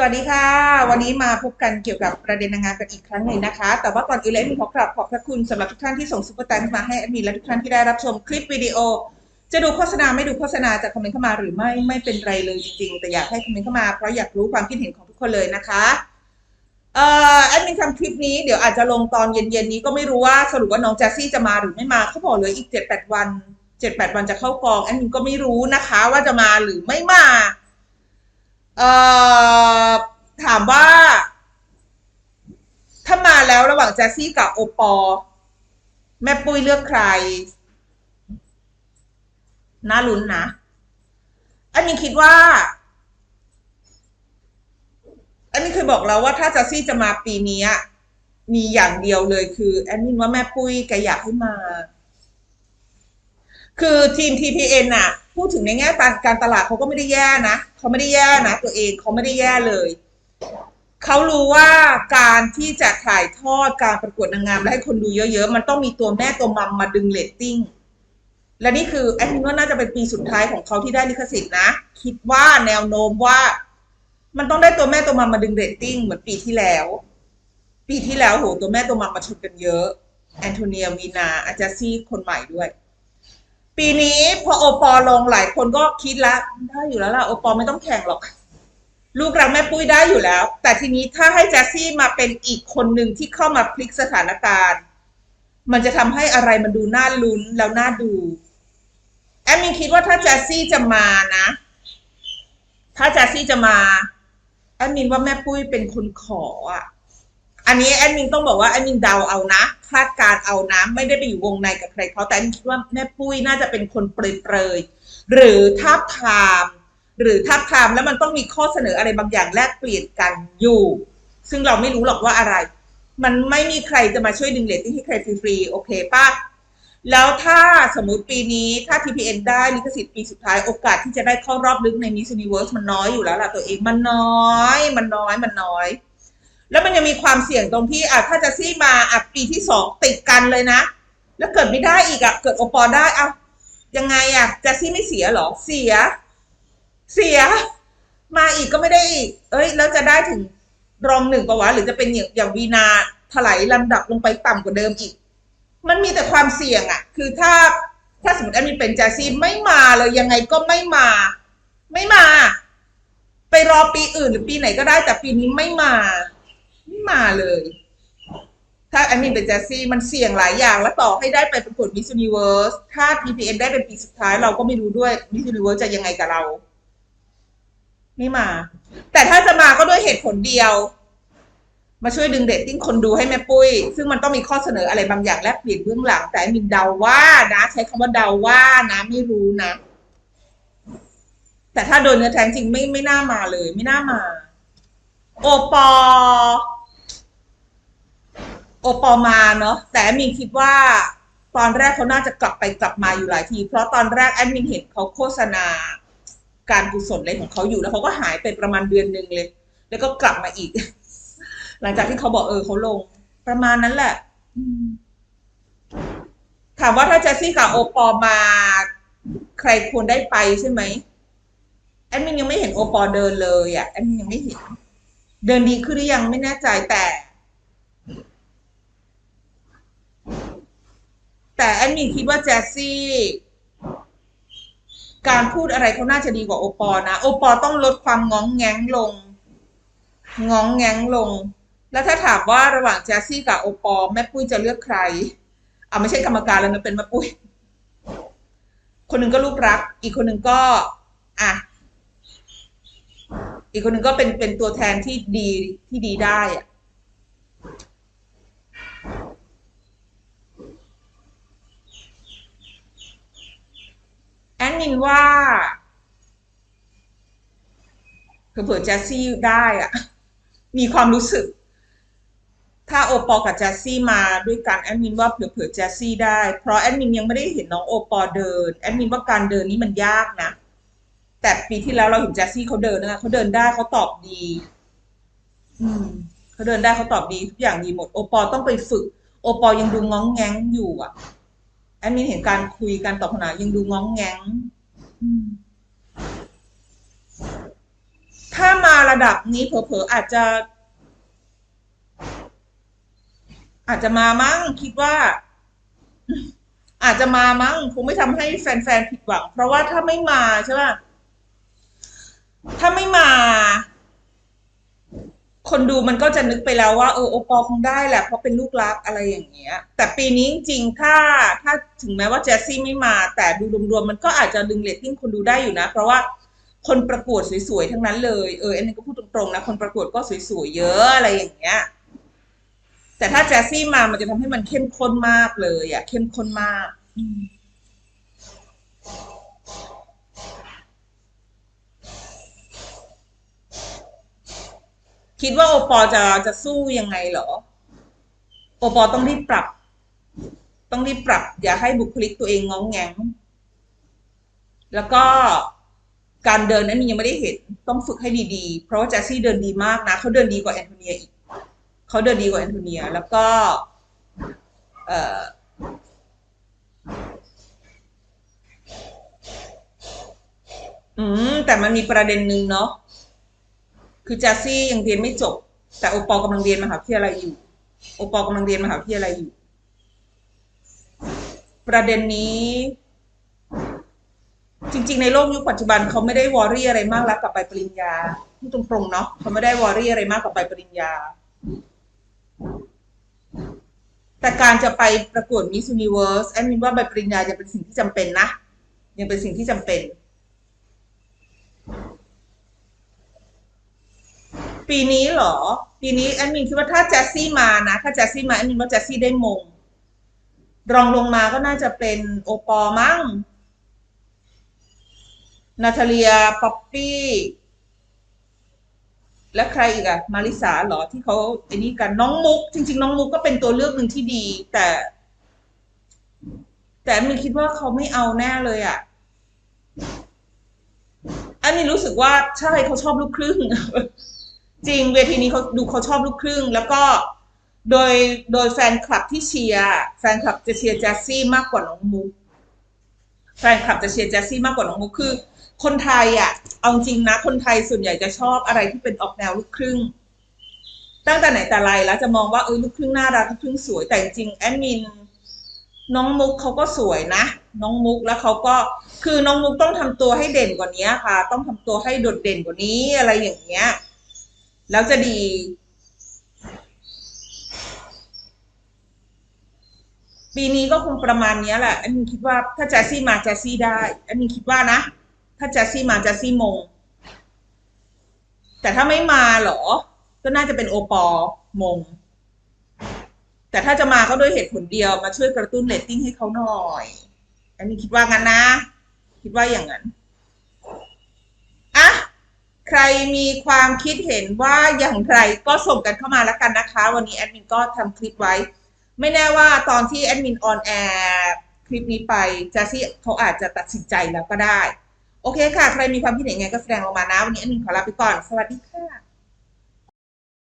สวัสดีค่ะ วันนี้มาพบกันเกี่ยวกับประเด็นงามกันอีกครั้งหนึ่งนะคะ แต่ว่าก่อนอื่นเลยแอดมินขอกราบขอบพระคุณสำหรับทุกท่านที่ส่งซุปเปอร์แตงมาให้แอดมินและทุกท่านที่ได้รับชมคลิปวิดีโอ จะดูโฆษณาไม่ดูโฆษณาจะคอมเมนต์เข้ามาหรือไม่ไม่เป็นไรเลยจริงๆ แต่อยากให้คอมเมนต์เข้ามาเพราะอยากรู้ความคิดเห็นของทุกคนเลยนะคะเอ่อแอดมินทำคลิปนี้เดี๋ยวอาจจะลงตอนเย็นๆนี้ก็ไม่รู้ว่าสรุปว่าน้องแจสซี่จะมาหรือไม่มาเขาบอกเลยอีกเจ็ดแปดวันเจ็ดแปดวันจะเข้ากองแอดมินก็ไม่รู้นะคะ ว่าจะมาหรือไม่มาเอ่อ ถามว่า ถ้ามาแล้วระหว่างแจซี่กับโอปอล์แม่ปุ้ยเลือกใคร น่าลุ้นนะอันนี้คิดว่า อันนี้เคยบอกแล้วว่าถ้าแจซี่จะมาปีนี้มีอย่างเดียวเลยคือแอดมินว่าแม่ปุ้ยแกอยากให้มา คือทีม TPN น่ะ พูดถึงในแง่การตลาดเขาก็ไม่ได้แย่นะเขาไม่ได้แย่นะ ตัวเองเขาไม่ได้แย่เลย เขารู้ว่าการที่จะถ่ายทอดการประกวดนางงามและให้คนดูเยอะๆ มันต้องมีตัวแม่ตัวมัมมาดึงเรตติ้ง และนี่คือแอดมินว่าน่าจะเป็นปีสุดท้ายของเขาที่ได้ลิขสิทธิ์นะ คิดว่าแนวโน้มว่า มันต้องได้ตัวแม่ตัวมัมมาดึงเรตติ้งเหมือนปีที่แล้ว ปีที่แล้วโหตัวแม่ตัวมัมมาชนกันเยอะ แอนโทเนียวีนาอาจาซี่คนใหม่ด้วยปีนี้พอโอปอลลงหลายคนก็คิดละได้อยู่แล้วล่ะโอปอไม่ต้องแข่งหรอก ลูกรักแม่ปุ้ยได้อยู่แล้ว แต่ทีนี้ถ้าให้แจสซี่มาเป็นอีกคนหนึ่งที่เข้ามาพลิกสถานการณ์ มันจะทำให้อะไรมันดูน่าลุ้นแล้วน่าดู แอมมินคิดว่าถ้าแจสซี่จะมานะ ถ้าแจสซี่จะมา แอดมินว่าแม่ปุ้ยเป็นคนขออะอันนี้แอดมินต้องบอกว่าแอดมินเดาเอานะคาดการเอานะไม่ได้ไปอยู่วงในกับใครเขาแต่แอดมินคิดว่าแม่ปุ้ยน่าจะเป็นคนเปรยๆหรือทาบทาม หรือทาบทามแล้วมันต้องมีข้อเสนออะไรบางอย่างแลกเปลี่ยนกันอยู่ ซึ่งเราไม่รู้หรอกว่าอะไร มันไม่มีใครจะมาช่วยดึงเรตติ้งให้ใครฟรีๆโอเคป่ะแล้วถ้าสมมุติปีนี้ถ้า TPN ได้ลิขสิทธิ์ปีสุดท้ายโอกาสที่จะได้เข้ารอบลึกใน Miss Universe มันน้อยอยู่แล้วล่ะตัวเองมันน้อย มันน้อยมันน้อย แล้วมันยังมีความเสี่ยงตรงที่อะถ้าจะซี่มาอะปีที่สองติดกันเลยนะ แล้วเกิดไม่ได้อีกอะเกิดโอปอได้อะยังไงอะจะซี่ไม่เสียหรอเสีย เสีย มาอีกก็ไม่ได้อีก เอ้ย แล้วจะได้ถึงรองหนึ่งปะวะ หรือจะเป็นอย่างอย่างวีนาถลายลำดับลงไปต่ำกว่าเดิมอีก มันมีแต่ความเสี่ยงอะคือถ้าถ้าสมมติแอดมินเป็นแจซี่ไม่มาเลยยังไงก็ไม่มา ไม่มา ไปรอปีอื่นหรือปีไหนก็ได้แต่ปีนี้ไม่มา ไม่มาเลย ถ้าแอดมินเป็นแจซี่มันเสี่ยงหลายอย่าง แล้วต่อให้ได้ไปประกวด Miss Universe ถ้า TPN ได้เป็นปีสุดท้ายเราก็ไม่รู้ด้วย Miss Universe จะยังไงกับเรา ไม่มา แต่ถ้าจะมาก็ด้วยเหตุผลเดียว มาช่วยดึงเรตติ้งคนดูให้แม่ปุ้ย ซึ่งมันต้องมีข้อเสนออะไรบางอย่างแลกเปลี่ยนเบื้องหลัง แต่แอดมินเดาว่านะ ใช้คำว่าเดาว่านะไม่รู้นะ แต่ถ้าโดยเนื้อแท้จริงไม่ไม่น่ามาเลย ไม่น่ามา โอปอโอปอมาเนาะแต่แอดมินคิดว่าตอนแรกเขาน่าจะกลับไปกลับมาอยู่หลายที เพราะตอนแรกแอดมินเห็นเขาโฆษณา การกุศลอะไรของเขาอยู่แล้วเขาก็หายไปประมาณเดือนหนึ่งเลย แล้วก็กลับมาอีก หลังจากที่เขาบอกเออเขาลง ประมาณนั้นแหละถามว่าถ้าแจสซี่กับโอปอมา ใครควรได้ไปใช่ไหมแอดมินยังไม่เห็นโอปอเดินเลยอะแอดมินยังไม่เห็น เดินดีขึ้นหรือยังไม่แน่ใจแต่ แต่แอดมินคิดว่าแจสซี่ การพูดอะไรเขาน่าจะดีกว่าโอปอนะ โอปอต้องลดความง้องแง้งลงง้องแง้งลง แล้วถ้าถามว่าระหว่างแจซี่กับโอปอแม่ปุ้ยจะเลือกใครอ่าไม่ใช่กรรมการแล้วนะเป็นแม่ปุ้ย คนหนึ่งก็ลูกรัก อีกคนหนึ่งก็อะอีกคนหนึ่งก็เป็นเป็นตัวแทนที่ดีที่ดีได้อะ แอด มินว่าเผื่อแจสซี่ได้อะมีความรู้สึก ถ้าโอปอลกับแจสซี่มาด้วยกันแอดมินว่าเผื่อแจสซี่ได้ เพราะแอดมินยังไม่ได้เห็นน้องโอปอลเดินแอดมินว่าการเดินนี้มันยากนะ แต่ปีที่แล้วเราเห็นแจสซี่เขาเดินนะเขาเดินได้เขาตอบดี อืมเขาเดินได้เขาตอบดีทุกอย่างดีหมดโอปอลต้องไปฝึก โอปอลยังดูง้องแง้งอยู่อะ แอดมินเห็นการคุยการตอบคำถามยังดูง้องแง้งถ้ามาระระดับนี้เผลอๆอาจจะ อาจจะมามั้งคิดว่า อาจจะมามั้งคงไม่ทำให้แฟนๆผิดหวัง เพราะว่าถ้าไม่มาใช่ป่ะถ้าไม่มา คนดูมันก็จะนึกไปแล้วว่าเออโอปอลคงได้แหละเพราะเป็นลูกรักอะไรอย่างเงี้ย แต่ปีนี้จริงๆถ้าถ้าถึงแม้ว่าแจสซี่ไม่มา แต่ดูรวมๆมันก็อาจจะดึงเรตติ้งคนดูได้อยู่นะ เพราะว่าคนประกวดสวยๆทั้งนั้นเลยเอออันนี้ก็พูดตรงๆนะคนประกวดก็สวยๆเยอะอะไรอย่างเงี้ย แต่ถ้าแจสซี่มามันจะทำให้มันเข้มข้นมากเลยอะเข้มข้นมาก อืม คิดว่าโอปอจะจะสู้ยังไงเหรอ โอปอต้องรีบปรับ ต้องรีบปรับ อย่าให้บุคลิกตัวเองงองแงงแล้วก็การเดินนั้นยังไม่ได้เห็น ต้องฝึกให้ดีๆ เพราะว่าแจสซี่เดินดีมากนะเขาเดินดีกว่าแอนโทเนียอีกเขาเดินดีกว่าแอนโทเนีย แล้วก็เอ่ออืมแต่มันมีประเด็นหนึ่งเนาะ คือแจสซี่ยังเรียนไม่จบ แต่โอปอลกำลังเรียนมหาวิทยาลัยอยู่ โอปอลกำลังเรียนมหาวิทยาลัยอยู่ ประเด็นนี้ จริง ๆ ในโลกยุคปัจจุบันเขาไม่ได้วอรี่อะไรมากแล้วกับใบปริญญาพูดตรงๆเนาะเขาไม่ได้วอรี่อะไรมากกับใบปริญญา แต่การจะไปประกวดมิส s u นิเวิร์สแอนมินว่าใบปริญญายังเป็นสิ่งที่จำเป็นนะยังเป็นสิ่งที่จำเป็น ปีนี้เหรอ ปีนี้แอดมินคิดว่าถ้าแจสซี่มานะ ถ้าแจสซี่มาแอดมินว่าแจสซี่ได้มง รองลงมาก็น่าจะเป็นโอปอล์มั้งนาทาเลียป๊อปปี้และใครอีกอะมาริสาเหรอที่เขาไอ้นี่กันน้องมุก จริง ๆ น้องมุกก็เป็นตัวเลือกหนึ่งที่ดี แต่ แต่มินคิดว่าเขาไม่เอาแน่เลยอะอันนี้รู้สึกว่าใช่เขาชอบลูกครึ่ง จริงเวทีนี้เขาดูเขาชอบลูกครึ่ง แล้วก็โดยโดยแฟนคลับที่เชียร์แฟนคลับจะเชียร์แจสซี่มากกว่าน้องมุกแฟนคลับจะเชียร์แจสซี่มากกว่าน้องมุกคือ คนไทยอะเอาจริงนะ คนไทยส่วนใหญ่จะชอบอะไรที่เป็นออกแนวลูกครึ่ง ตั้งแต่ไหนแต่ไรแล้วจะมองว่าเออลูกครึ่งน่ารักลูกครึ่งสวยแต่จริงแอดมินน้องมุกเขาก็สวยนะ น้องมุกแล้วเขาก็คือน้องมุกต้องทำตัวให้เด่นกว่านี้ค่ะ ต้องทำตัวให้โดดเด่นกว่านี้อะไรอย่างเงี้ย แล้วจะดี ปีนี้ก็คงประมาณนี้แหละ อันนี้คิดว่าถ้าแจซี่มาแจซี่ได้ อันนี้คิดว่านะ ถ้าแจซี่มาแจซี่มง แต่ถ้าไม่มาหรอ ก็น่าจะเป็นโอปอมง แต่ถ้าจะมาก็ด้วยเหตุผลเดียวมาช่วยกระตุ้นเรตติ้งให้เขาหน่อย อันนี้คิดว่างั้นนะ คิดว่าอย่างนั้น ใครมีความคิดเห็นว่าอย่างไรก็ส่งกันเข้ามาแล้วกันนะคะ วันนี้แอดมินก็ทำคลิปไว้ ไม่แน่ว่าตอนที่แอดมินออนแอร์คลิปนี้ไปจะที่เขาอาจจะตัดสินใจแล้วก็ได้ โอเคค่ะ ใครมีความคิดเห็นไงก็แสดงออกมานะ วันนี้แอดมินขอลาไปก่อน สวัสดีค่ะ